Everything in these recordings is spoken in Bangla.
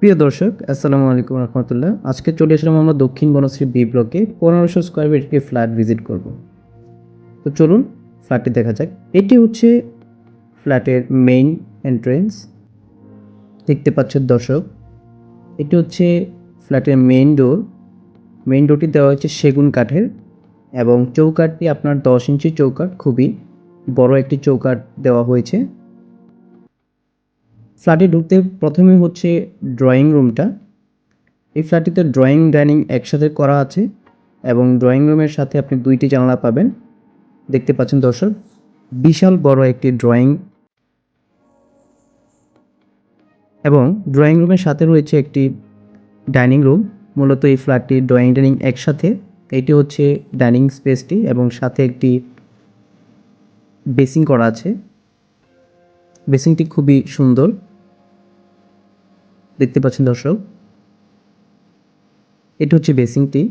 প্রিয় দর্শক, আসসালামু আলাইকুম রহমতুল্লাহ। আজকে চলে আসলাম আমরা দক্ষিণ বনশ্রী বি ব্লকে পনেরোশো স্কোয়ার ফিট একটি ফ্ল্যাট ভিজিট করব। তো চলুন ফ্ল্যাটটি দেখা যাক। এটি হচ্ছে ফ্ল্যাটের মেইন এন্ট্রেন্স দেখতে পাচ্ছেন দর্শক, এটি হচ্ছে ফ্ল্যাটের মেইন ডোর মেইন ডোরটি দেওয়া হয়েছে সেগুন কাঠের এবং চৌকাঠটি আপনার দশ ইঞ্চি চৌকাঠ, খুবই বড় একটি চৌকাঠ দেওয়া হয়েছে। ফ্ল্যাটে ঢুকতে প্রথমে হচ্ছে ড্রয়িং রুমটা এই ফ্ল্যাটটিতে ড্রয়িং ডাইনিং একসাথে করা আছে এবং ড্রয়িং রুমের সাথে আপনি দুইটি জানালা পাবেন। দেখতে পাচ্ছেন দর্শক, বিশাল বড় একটি ড্রয়িং এবং ড্রয়িং রুমের সাথে রয়েছে একটি ডাইনিং রুম মূলত এই ফ্ল্যাটটি ড্রয়িং ডাইনিং একসাথে। এটি হচ্ছে ডাইনিং স্পেসটি এবং সাথে একটি বেসিং করা আছে। বেসিংটি খুবই সুন্দর। দেখতে পাচ্ছেন দর্শক? এটি হচ্ছে বেসিংটি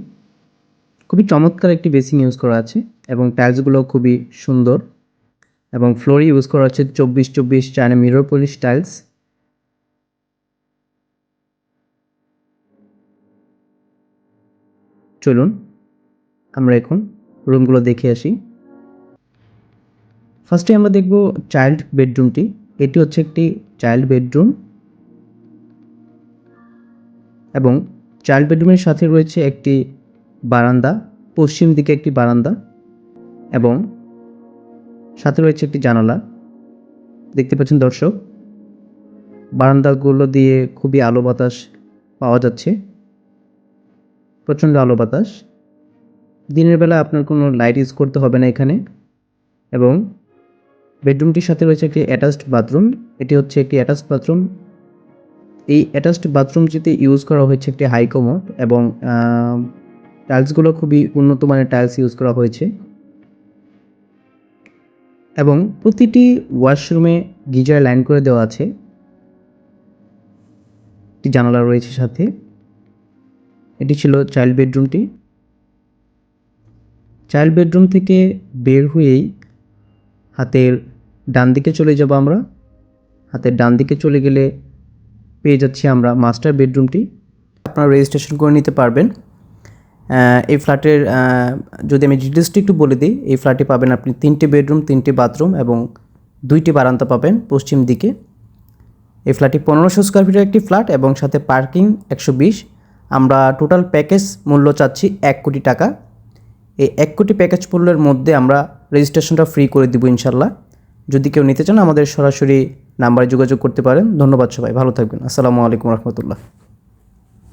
খুবই চমৎকার একটি বেসিং ইউজ করা আছে এবং টাইলসগুলো খুবই সুন্দর এবং ফ্লোরে ইউজ করা হচ্ছে চব্বিশ চব্বিশ চায়না মিরর পলিশ টাইলস। চলুন, আমরা এখন রুমগুলো দেখে আসি। ফার্স্টে আমরা দেখব চাইল্ড বেডরুমটি। এটি হচ্ছে একটি চাইল্ড বেডরুম। এবং চাইল্ড বেডরুমের সাথে রয়েছে একটি বারান্দা, পশ্চিম দিকে একটি বারান্দা এবং সাথে রয়েছে একটি জানালা। দেখতে পাচ্ছেন দর্শক, বারান্দাগুলো দিয়ে খুবই আলো বাতাস পাওয়া যাচ্ছে। প্রচণ্ড আলো বাতাস। দিনের বেলা আপনার কোনো লাইট ইউজ করতে হবে না এখানে এবং বেডরুমটির সাথে রয়েছে একটি অ্যাটাচড বাথরুম। এটি হচ্ছে একটি অ্যাটাচড বাথরুম। এই অ্যাটাচড বাথরুমটিতে ইউজ করা হয়েছে একটি হাই কমোড এবং টাইলসগুলো খুবই উন্নত মানের টাইলস ইউজ করা হয়েছে। এবং প্রতিটি ওয়াশরুমে গিজার লাইন করে দেওয়া আছে। একটি জানালা রয়েছে সাথে। এটি ছিল চাইল্ড বেডরুমটি চাইল্ড বেডরুম থেকে বের হয়েই হাতের ডান দিকে চলে যাব আমরা। হাতের ডান দিকে চলে গেলে পেয়ে যাচ্ছি আমরা মাস্টার বেডরুমটি আপনারা রেজিস্ট্রেশন করে নিতে পারবেন। এই ফ্ল্যাটের যদি আমি ডিটেলসটি একটু বলে দিই, এই ফ্ল্যাটে পাবেন আপনি তিনটে বেডরুম তিনটে বাথরুম এবং দুইটি বারান্দা পাবেন পশ্চিম দিকে। এই ফ্ল্যাটটি পনেরোশো স্কোয়ার ফিটের একটি ফ্ল্যাট এবং সাথে পার্কিং একশো বিশ। আমরা টোটাল প্যাকেজ মূল্য চাচ্ছি এক কোটি টাকা। এই এক কোটি প্যাকেজ মূল্যের মধ্যে আমরা রেজিস্ট্রেশনটা ফ্রি করে দিব ইনশাল্লাহ যদি কেউ নিতে চান আমাদের সরাসরি নাম্বারে যোগাযোগ করতে পারেন। ধন্যবাদ সবাই ভালো থাকবেন। আসসালামু আলাইকুম রহমতুল্লাহ।